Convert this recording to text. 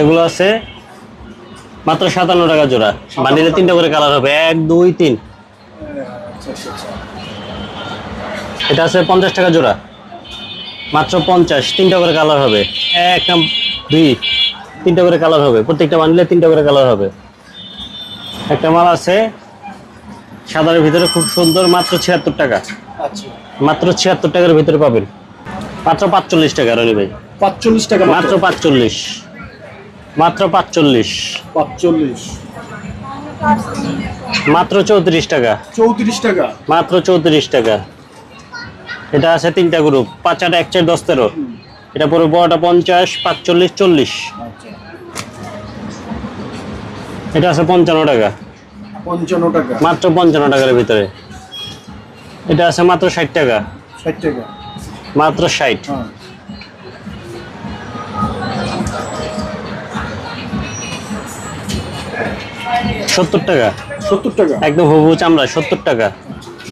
এগুলো আছে মাত্র সাতান্ন টাকা জোড়া। বান্ডিলে তিনটা করে কালার হবে। এক দুই তিন। এটা আছে পঞ্চাশ টাকা জোড়া। মাত্র পঞ্চাশ। তিনটা করে কালার হবে। এক দুই। তিনটা করে কালার হবে। প্রত্যেকটা বান্ডিলে তিনটা করে কালার হবে। একটা মাল আছে সাদার ভিতরে খুব সুন্দর মাত্র ছিয়াত্তর টাকা। আচ্ছা। মাত্র ছিয়াত্তর টাকার ভিতরে পাবেন। মাত্র পাঁচচল্লিশ টাকা রনি ভাই। পাঁচচল্লিশ টাকা মাত্র পাঁচচল্লিশ। মাত্র পাঁচচল্লিশ। পাঁচচল্লিশ। মাত্র চৌত্রিশ টাকা। চৌত্রিশ টাকা। মাত্র চৌত্রিশ টাকা। এটা আছে তিনটা গ্রুপ পাঁচ আট এক চার দশ তেরো। এটা পুরো বড়টা পঞ্চাশ পাঁচচল্লিশ চল্লিশ। আচ্ছা। এটা আছে পঞ্চান্ন টাকা। পঞ্চান্ন টাকা। মাত্র পঞ্চান্ন টাকার ভিতরে। এটা আছে মাত্র ষাট টাকা। ষাট টাকা। মাত্র ষাট। সত্তর টাকা। সত্তর টাকা? একদম হবু চামড়া সত্তর টাকা।